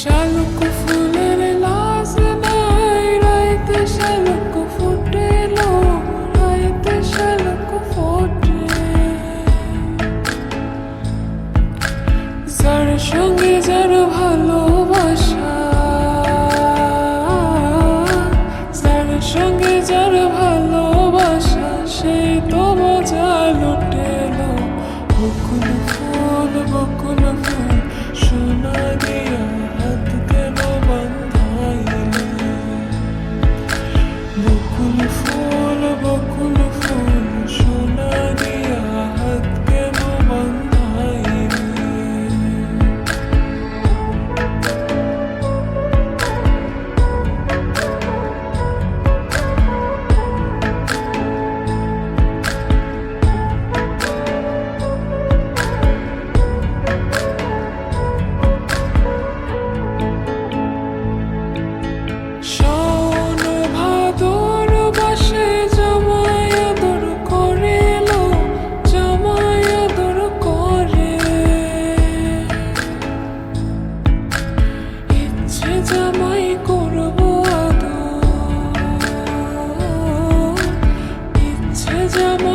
শালুক ফুলের লাশ নাই রাইতে শালুক ফুটে রাইতে শালুক ফুটে। যার সঙ্গে যার ভালোবাসা, যার সঙ্গে যার ভালোবাসা সেই তো ফুল, বকুল Don't